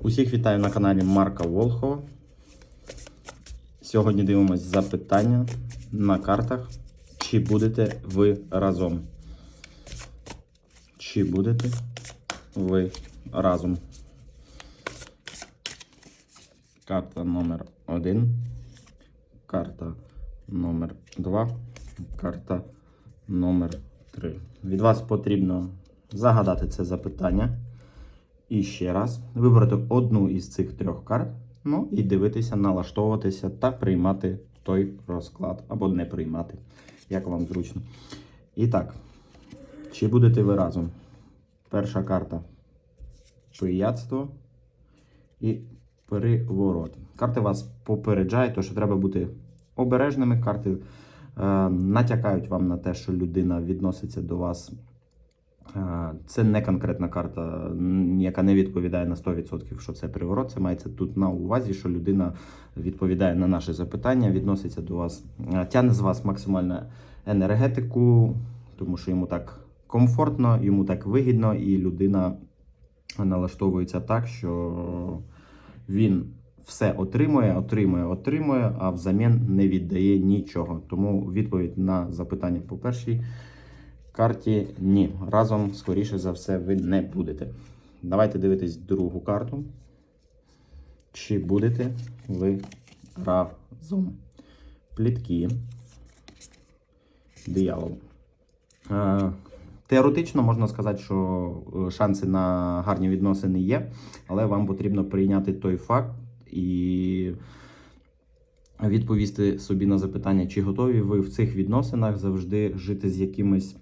Усіх вітаю на каналі Марка Волхова. Сьогодні дивимось запитання на картах. Чи будете ви разом? Чи будете ви разом? Карта номер 1, карта номер 2, карта номер 3. Від вас потрібно загадати це запитання. І ще раз вибрати одну із цих трьох карт, ну і дивитися, налаштовуватися та приймати той розклад або не приймати, як вам зручно. І так, чи будете ви разом? Перша карта пияцтво і переворот. Карти вас попереджають, то що треба бути обережними. Карти е, натякають вам на те, що людина відноситься до вас. Це не конкретна карта, яка не відповідає на 100%, що це приворот. Це мається тут на увазі, що людина відповідає на наше запитання, відноситься до вас, е, тягне з вас максимальну енергетику, тому що йому так комфортно, йому так вигідно, і людина налаштовується так, що він все отримує, отримує, отримує, а взамін не віддає нічого. Тому відповідь на запитання по першій карті ні. Разом, скоріше за все, ви не будете. Давайте дивитись другу карту. Чи будете ви разом? Плітки. Диявол. Е, Теоретично можна сказати, що е, шанси на гарні відносини є, але вам потрібно прийняти той факт і відповісти собі на запитання, чи готові ви в цих відносинах завжди жити з якимись,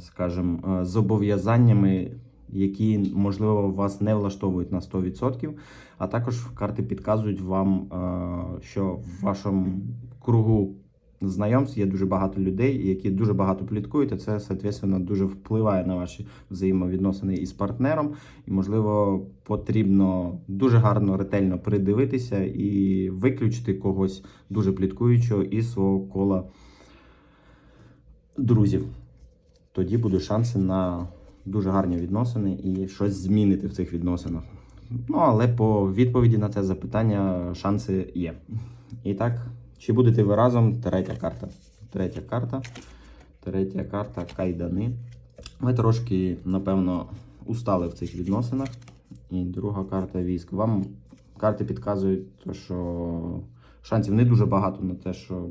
скажімо, е, зобов'язаннями, які, можливо, вас не влаштовують на 100%. А також карти підказують вам, е, що в вашому кругу знайомств є дуже багато людей, які дуже багато пліткують, і це, соответственно, дуже впливає на ваші взаємовідносини із партнером. І, можливо, потрібно дуже гарно, ретельно придивитися і виключити когось дуже пліткуючого із свого кола друзів. Тоді будуть шанси на дуже гарні відносини і щось змінити в цих відносинах. Ну, але по відповіді на це запитання шанси є. І так, чи будете ви разом? Третя карта. Третя карта. Третя карта кайдани. Ми трошки, напевно, устали в цих відносинах. І друга карта військ. Вам карти підказують, що шансів не дуже багато на те, щоб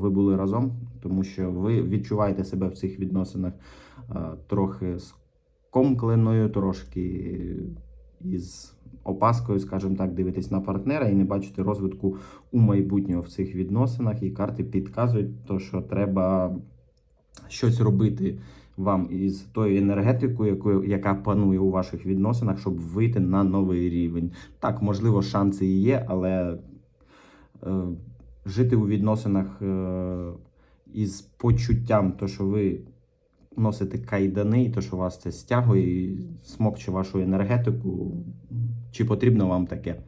ви були разом, тому що ви відчуваєте себе в цих відносинах е, трохи скомкленою, трошки із опаскою, скажімо так, дивитесь на партнера і не бачите розвитку у майбутнього в цих відносинах. І карти підказують, то, що треба щось робити вам із тою енергетикою, якою, яка панує у ваших відносинах, щоб вийти на новий рівень. Так, можливо, шанси і є, але жити у відносинах е, із почуттям, то, що ви носите кайдани, і то, що вас це стягує, і смокче вашу енергетику, чи потрібно вам таке?